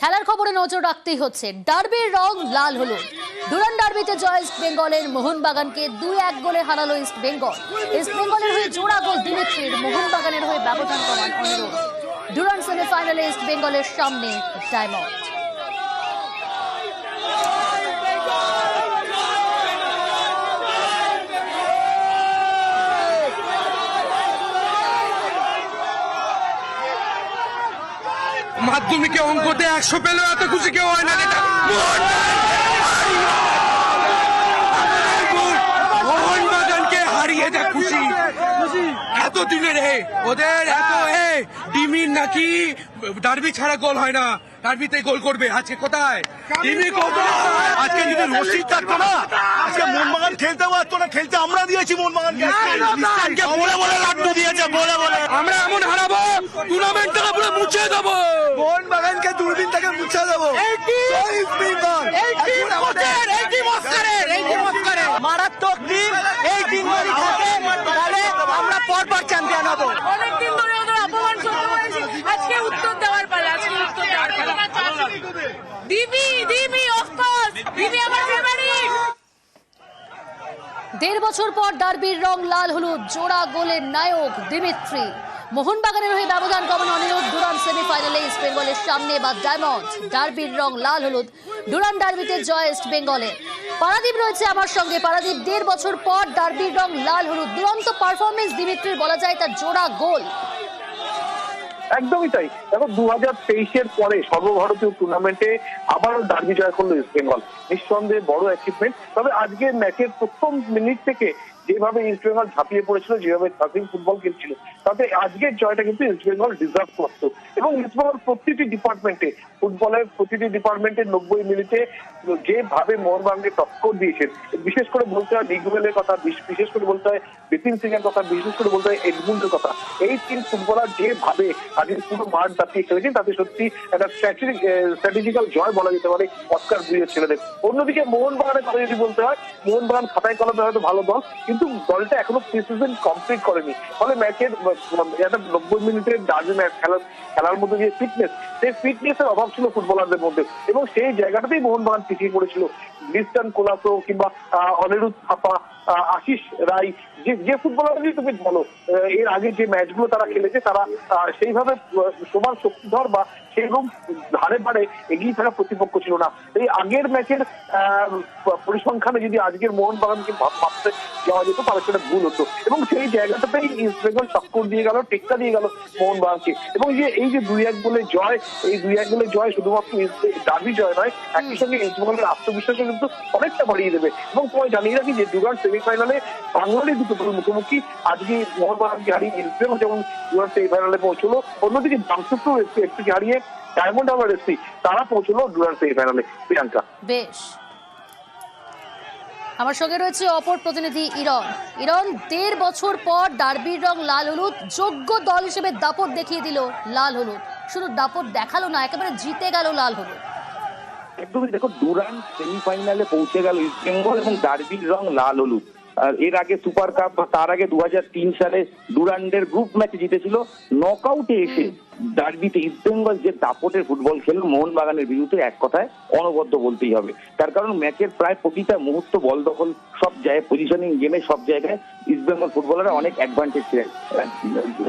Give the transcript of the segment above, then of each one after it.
খেলার খবরে নজর রাখতেই হচ্ছে। ডার্বির রং লাল হলো ডুরান ডার্বিতে জয় ইস্ট বেঙ্গলের মোহনবাগানকে দুই এক গোলে হারালো ইস্ট বেঙ্গল। ইস্ট বেঙ্গলের হয়ে জোড়া গোল দিমিত্রির, মোহনবাগানের হয়ে ব্যবধান কমান অনুরোধ। ডুরান সেমিফাইনালে ইস্ট বেঙ্গলের সামনে ডায়মন্ড মাধ্যমিকে অঙ্কতে একশো পেলেও এত খুশি কেউ হয় না এটা মোহনবাগানকে হারিয়ে যা খুশি। এত দিনের হে ওদের এত হে ডিমির নাকি ডার্বি ছাড়া গোল হয় না। ডার্বিতে গোল করবে আজকে কোথায়? ডিমি কোথায় আজকে যদি রশিদ থাকতো না। আজকে মোহনবাগান খেলতে পারতো না খেলতে আমরা দিয়েছি মোহনবাগানকে। আজকে বলে বলে লাড্ডু দিয়েছে বলে বলে। আমরা এমন হারাবো টুর্নামেন্টটা পুরো মুছে শহীদ মারাত্মক টিম এই টিম যদি থাকে। তাহলে আমরা পরপর চ্যাম্পিয়ন হব। অনেকদিন ধরে ওদের অপমান সহ্য করেছি আজকে উত্তর দেওয়ার পালা আজকে উত্তর দেওয়ার পালা। দিবি দিবি অফকোর্স দিবি আমার ফেভারিট দেড় বছর পর ডার্বির রং লাল হলুদ জোড়া গোলের নায়ক দিমিত্রি। মোহনবাগানের হয়ে ব্যবধান কমানো অনিরোধ। ডুরান সেমিফাইনালে ইস্ট বেঙ্গলের সামনে বা ডায়মন্ড। ডার্বির রং লাল হলুদ। ডুরান ডার্বিতে জয় ইস্ট বেঙ্গলের পারাদীপ রয়েছে আমার সঙ্গে। পারাদীপ দেড় বছর পর ডার্বির রং লাল হলুদ। দুরন্ত পারফরমেন্স দিমিত্রির বলা যায় তার জোড়া গোল। একদমই তাই। দেখো দু হাজার তেইশের পরে সর্বভারতীয় টুর্নামেন্টে আবারও ডার্বি জয় করল ইস্ট বেঙ্গল। নিঃসন্দেহে বড় অ্যাচিভমেন্ট তবে আজকের ম্যাচের প্রথম মিনিট থেকে যেভাবে ইস্ট বেঙ্গল ঝাঁপিয়ে পড়েছিল, যেভাবে সার্ভিং ফুটবল খেলছিল, তাতে আজকের জয়টা কিন্তু ইস্ট বেঙ্গল ডিজার্ভ করতো। এবং ইস্ট বেঙ্গল প্রতিটি ডিপার্টমেন্টে ফুটবলের প্রতিটি ডিপার্টমেন্টের নব্বই মিনিটে যেভাবে মোহনবাগানকে টক্কর দিয়েছেন, বিশেষ করে বলতে হয় নিগুমেলের কথা বিশেষ করে বলতে হয় বিপিন সিং এর কথা, বিশেষ করে বলতে হয় এডমুন্ডের কথা। এই তিন ফুটবলার যেভাবে আজকে পুরো মাঠ দাপিয়ে খেলেছেন, তাতে সত্যি একটা স্ট্র্যাটেজিক্যাল জয় বলা যেতে পারে অস্কার দুইয়ের ছেলেদের। অন্যদিকে মোহনবাগানের কথা যদি বলতে হয় মোহনবাগান খাতায় কলমে হয়তো ভালো দল, কিন্তু দলটা এখনও প্রি সিজন কমপ্লিট করেনি। ফলে ম্যাচের একটা নব্বই মিনিটের ডার্বি ম্যাচ খেলার খেলার মধ্যে যে ফিটনেস সেই ফিটনেস এর অভাব ছিল ফুটবলারদের মধ্যে। এবং সেই জায়গাটাতেই মোহনবাগান পিছিয়ে পড়েছিল। লিস্টন কোলাসো কিংবা অনিরুদ্ধ থাপা আশিস রায়, যে যে ফুটবলারই তুমি বলো এর আগে যে ম্যাচগুলো তারা খেলেছে, তারা সেইভাবে সমান শক্তিধর বা সেরকম ধারে ধারে এগিয়ে থাকা প্রতিপক্ষ ছিল না। এই আগের ম্যাচের পরিসংখ্যানে যদি আজকের মোহনবাগানকে ভাব- ভাবতে যাওয়া যেত, তাহলে সেটা ভুল হতো। এবং সেই জায়গাটাতেই ইস্ট বেঙ্গল চক্কর দিয়ে গেল, টেক্কা দিয়ে গেল মোহনবাগানকে। এবং যে, এই যে দুই এক গোলে জয়, এই দুই এক গোলে জয় শুধুমাত্র দাবি জয় নয়, একই সঙ্গে ইস্ট বেঙ্গলের আত্মবিশ্বাসও কিন্তু অনেকটা বাড়িয়ে দেবে। এবং তোমায় জানিয়ে রাখি যে দুগান সেমিফাইনালে বাঙালি দুটো দল মুখোমুখি। আজকে মোহনবাগানকে হারিয়ে ইস্ট যেমন সেমিফাইনালে পৌঁছলো, অন্যদিকে জামশেদপুর এফসিকে হারিয়ে ডায়মন্ড হারবার এসপি তারা পৌঁছলো দুগান সেমিফাইনালে প্রিয়াঙ্কা। বেশ। আমার সঙ্গে রয়েছে অপর প্রতিনিধি ইরন ইরন দেড় বছর পর ডার্বির রং লাল হলুদ, যোগ্য দল হিসেবে দাপট দেখিয়ে দিল লাল হলুদ। শুধু দাপট দেখাল না, একেবারে জিতে গেল লাল হলুদ। একদমই দেখো ডুরান্ট সেমিফাইনালে পৌঁছে গেল ইস্ট বেঙ্গল এবং ডার্বির রং লাল হলুদ। আর এর আগে সুপার কাপ তার আগে দু হাজার তিন সালে ডুরান্ডের গ্রুপ ম্যাচ জিতেছিল নক আউটে এসে ডার্বিতে ইস্ট বেঙ্গল যে দাপটের ফুটবল খেলল, মোহনবাগানের বিরুদ্ধে এক কথায় অনবদ্য বলতেই হবে। তার কারণ ম্যাচের প্রায় প্রতিটা মুহূর্ত বল দখল, সব জায়গায় পজিশনিং গেমে সব জায়গায় ইস্ট বেঙ্গল ফুটবলাররা অনেক অ্যাডভান্টেজ ছিলেন।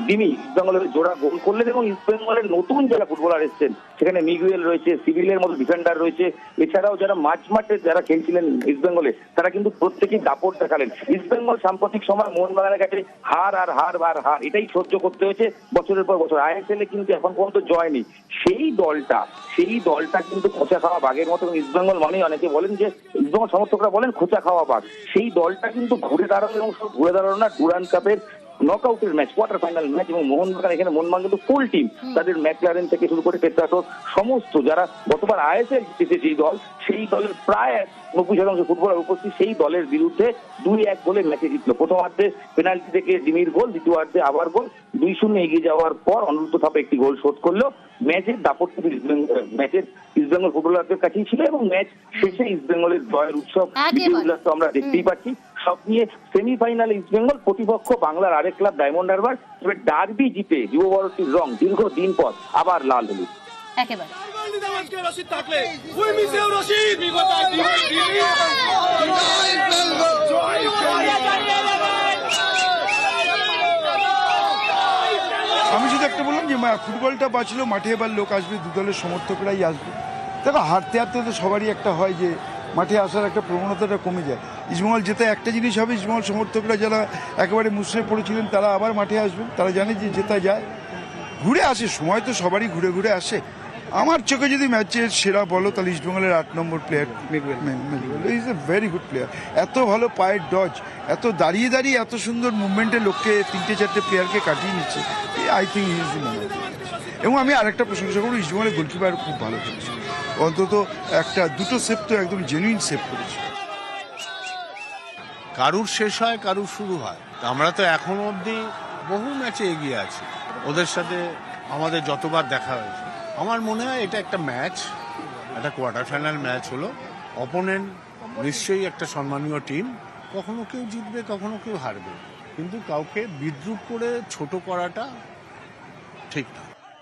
দিমি ইস্ট বেঙ্গলের জোড়া গোল করলেন এবং ইস্ট বেঙ্গলের নতুন যারা ফুটবলার এসেছেন, সেখানে মিগুয়েল রয়েছে সিভিলের মতো ডিফেন্ডার রয়েছে। এছাড়াও যারা মাঝ মাঠে যারা খেলছিলেন ইস্ট বেঙ্গলে তারা কিন্তু প্রত্যেকেই দাপট দেখালেন। ইস্ট বেঙ্গল সাম্প্রতিক সময় মোহনবাগানের কাছে হার আর হার আর হার, এটাই সহ্য করতে হয়েছে বছরের পর বছর। আইএসএল এ কিন্তু এখন পর্যন্ত জয় নেই। সেই দলটা সেই দলটা কিন্তু খোঁচা খাওয়া বাঘের মতো ইস্টবেঙ্গল ইস্ট বেঙ্গল মানেই অনেকে বলেন যে ইস্ট বেঙ্গল সমর্থকরা বলেন খোঁচা খাওয়া বাঘ। সেই দলটা কিন্তু ঘুরে দাঁড়ানো এবং ঘুরে দাঁড়ানো না ডুরান কাপের নকআউটের ম্যাচ কোয়ার্টার ফাইনাল ম্যাচ এবং মোহনবাগান এখানে মোহনবাগান কিন্তু ফুল টিম তাদের ম্যাকলারেন থেকে শুরু করে পেট্রাটো সমস্ত যারা গতবার আইএসএল জিতেছে যেই দল সেই দলের প্রায় নব্বই শতাংশ ফুটবলার উপস্থিত সেই দলের বিরুদ্ধে দুই এক গোলে ম্যাচে জিতলো। প্রথমার্ধে পেনাল্টি থেকে ডিমির গোল দ্বিতীয়ার্ধে আবার গোল। দুই শূন্য এগিয়ে যাওয়ার পর অনুরুদ্ধ থাপে একটি গোল শোধ করল। ম্যাচের দাপট কিন্তু ইস্ট বেঙ্গল- ম্যাচের ইস্ট বেঙ্গল ফুটবলারদের কাছেই ছিল এবং ম্যাচ শেষে ইস্ট বেঙ্গলের জয়ের উৎসব আমরা দেখতেই পাচ্ছি। সব নিয়ে সেমিফাইনালে ইস্ট বেঙ্গল প্রতিপক্ষ বাংলার আরেক ক্লাব ডায়মন্ড হারবার তবে ডার্বি জিতে যুবভারতীর রং দীর্ঘ দিন পর আবার লাল হলুদ। একেবারে। রশিদ থাকলে উই মিস ইউ রশিদ আমি শুধু একটা বললাম যে মা- ফুটবলটা বাঁচলো মাঠে এবার লোক আসবে দু দলের সমর্থকরাই আসবে। দেখো হারতে হারতে তো সবারই একটা হয় যে মাঠে আসার একটা প্রবণতাটা কমে যায়। ইসমহল যেতে একটা জিনিস হবে ইসমহল সমর্থকরা যারা একেবারে মুসড়ে পড়েছিলেন তারা আবার মাঠে আসবেন। তারা জানে যে জেতা যায়। ঘুরে আসে সময় তো সবারই ঘুরে ঘুরে আসে। আমার চোখে যদি ম্যাচের সেরা বলো তাহলে ইস্টবেঙ্গলের আট নম্বর player is a very good player এত ভালো পায়ের ডজ এত দাঁড়িয়ে দাঁড়িয়ে এত সুন্দর মুভমেন্টে লোককে তিনটে চারটে প্লেয়ারকে কাটিয়ে নিচ্ছে আই থিঙ্ক ইজ এবং আমি আরেকটা প্রশংসা করব ইস্টবেঙ্গলের গোলকিপার খুব ভালো খেলেছে। অন্তত একটা দুটো সেভ তো একদম জেনুইন সেভ করেছে। কারুর শেষ হয়, কারুর শুরু হয়। আমরা তো এখনও অবধি বহু ম্যাচে এগিয়ে আছি। ওদের সাথে আমাদের যতবার দেখা হয়েছে। আমার মনে হয় এটা একটা ম্যাচ, একটা কোয়ার্টার ফাইনাল ম্যাচ হলো। অপোনেন্ট নিশ্চয়ই একটা সম্মানীয় টিম। কখনো কেউ জিতবে, কখনো কেউ হারবে। কিন্তু কাউকে বিদ্রুপ করে ছোট করাটা ঠিক না।